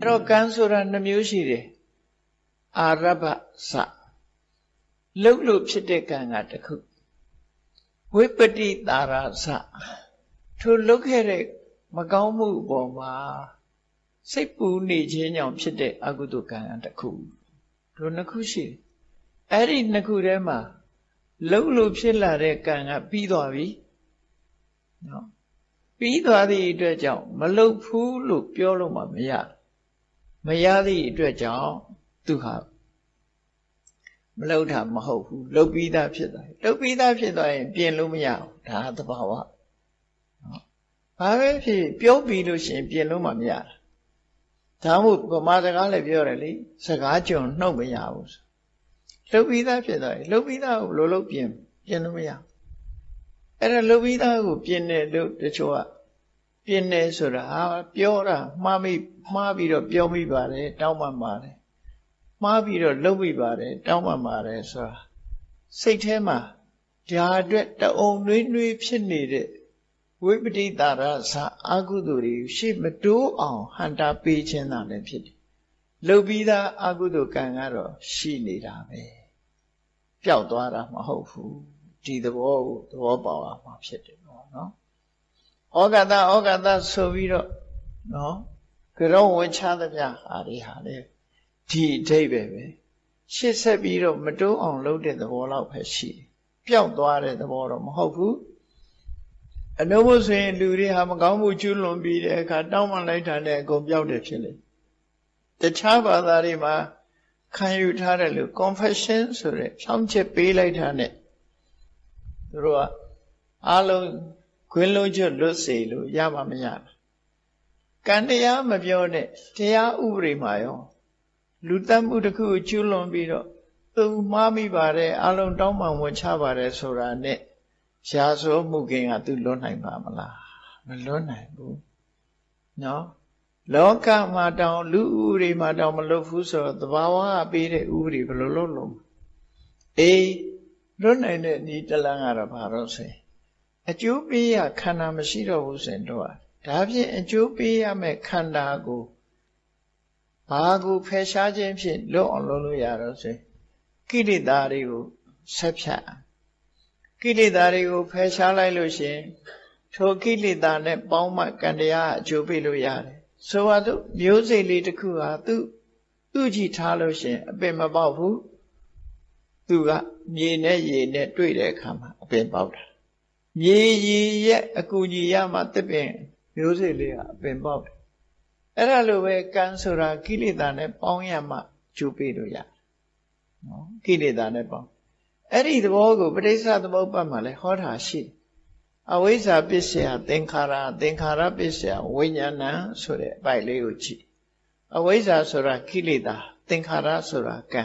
အဲ့တော့ကံဆိုတာနှမျိုးရှိတယ်အာရဗ္ဗစလှုပ်လို့ဖြစ်တဲ့ကံကတစ်ခုဝိပတိတာရစထိုလှုပ်ခဲ့တဲ့မကောင်းမှုအပေါ်မှာစိတ်ပူနေခြင်းကြောင့်ဖြစ်တဲ့အကုသိုလ်ကံကတစ်ခုတို့နှစ်ခုရှိတယ်အဲ့ဒီနှစ်ခုထဲမှာလှုပ်လို့ဖြစ်လာတဲ့ကံကပြီးသွားပြီနော်ပြီးသွားသည့်အတွက်ကြောင့်မလှုပ်ဘူးလို့ပြောလို့မှမရ မရသည့်အတွက်ကြောင့်သူဟာမလှုပ်တာမဟုတ်ဘူးလှုပ်ပြီးသားဖြစ်သွားတယ်လှုပ်ပြီးသားဖြစ်သွားရင် ပြင်လို့မရဘူးဒါသဘာဝနော်ဘာပဲဖြစ်ပြောပြီးလို့ရှိရင် ပြင်လို့မှမရတာဒါမှမဟုတ်ဗမာစကားလည်းပြောတယ်လေစကားကြုံနှုတ်မရဘူးလှုပ်ပြီးသားဖြစ်သွားရင်လှုပ်ပြီးသားကိုဘယ်လိုလုပ်ပြင်ပြင်လို့မရအဲ့ဒါလှုပ်ပြီးသားကိုပြင်တယ်လို့တချို့က ပြင်တယ်ဆိုတာဟာပြောတာမှားမိမှားပြီးတော့ပြောမိပါတယ်တောင်းပန်ပါတယ်မှားပြီးတော့လှုပ်မိပါတယ်တောင်းပန်ပါတယ်ဆိုတာစိတ်ထဲမှာဒါအတွက်တအုံနှွေးနှွေးဖြစ်နေတဲ့ဝိပတိတာရသအာကုသိုလ်တွေရှေ့မတိုးအောင်ဟန်တာပေးခြင်းသာလည်းဖြစ်တယ်လှုပ်ပြီးသားအာကုသိုလ်ကံကတော့ရှိနေတာပဲပျောက်သွားတာမဟုတ်ဘူးဒီသဘောကိုသဘောပေါက်အောင်ဖြစ်တယ်ပေါ့နော် ဩဂတဩဂတဆိုပြီးတော့နော်ကြောဝင်ချသမျှဟာတွေဟာလေဒီအဓိပ္ပာယ်ပဲရှစ်ဆက်ပြီးတော့မတိုးအောင်လုပ်တဲ့သဘောလောက်ပဲရှိတယ်ပျောက်သွားတဲ့သဘောတော့မဟုတ်ဘူးအနုဘုဆိုရင်လူတွေဟာမကောင်းမှုကျူးလွန်ပြီးတဲ့အခါတောင်းပန်လိုက်တာနဲ့အကုန်ပျောက်တယ်ဖြစ်လေတခြားဘာသာတွေမှာခံယူထားတယ်လို့ confession ဆိုတဲ့ဖြောင်းချက်ပေးလိုက်တာနဲ့သူတို့ကအားလုံး ခွင်းလုံးကျွတ်လွတ်စေလို့ရမှာမရဘူးကံတရားမပြောနဲ့တရားဥပဒေမှာရောလူတတ်မှုတစ်ခုကိုကျူးလွန်ပြီးတော့သူမှားမိပါတယ်အလုံးတောင်းပန်ဝင်ချပါတယ်ဆိုတာနဲ့ရှားစိုးမှုခင်ကသူလွတ်နိုင်ပါမလားမလွတ်နိုင်ဘူးနော်လောကမှာတောင်လူဥပဒေမှာတောင်မလွတ်ဘူးဆိုတော့သဘာဝကပေးတဲ့ဥပဒေဘယ်လိုလုပ်လို့အေးလွတ်နိုင်တဲ့ဤတလန်းကတော့ဘာလို့ဆိုရင် အကျိုးပေးရခန္ဓာမရှိတော့ဘူးဆိုရင်တော့ဒါဖြင့်အကျိုးပေးရမယ့်ခန္ဓာကိုဘာကိုဖယ်ရှားခြင်းဖြင့်လွတ်အောင်လုပ်လို့ရတော့ဆိုကိလေသာတွေကိုဆက်ဖြတ်ကိလေသာတွေကိုဖယ်ရှားလိုက်လို့ရှင်ထိုကိလေသာနဲ့ပေါင်းမှကံတရားအကျိုးပေးလို့ရတယ်ဆိုပါတော့မျိုးစိတ်လေးတစ်ခုဟာသူ့သူ့ကြည့်ထားလို့ရှင်အပင်မပေါက်ဘူးသူကမြေနဲ့ရေနဲ့တွေ့တဲ့အခါမှာအပင်ပေါက်တာ မြေရေရဲ့အကူကြီးရမှတစ်ပင်မျိုးစိတ်လေးဟာအပင်ပေါက်တယ်အဲ့ဒါလိုပဲကံဆိုတာကိလေသာနဲ့ပေါင်းရမှကျိုးပေးလို့ရနော်ကိလေသာနဲ့ပေါင်းအဲ့ဒီသဘောကိုပဋိစ္စသမုပ္ပါဒ်မှာလည်းဟောတာရှိတယ်အဝိဇ္ဇာပစ္စယသင်္ခါရသင်္ခါရပစ္စယဝိညာဏဆိုတဲ့အပိုက်လေးကိုကြည့်အဝိဇ္ဇာဆိုတာကိလေသာသင်္ခါရဆိုတာကံ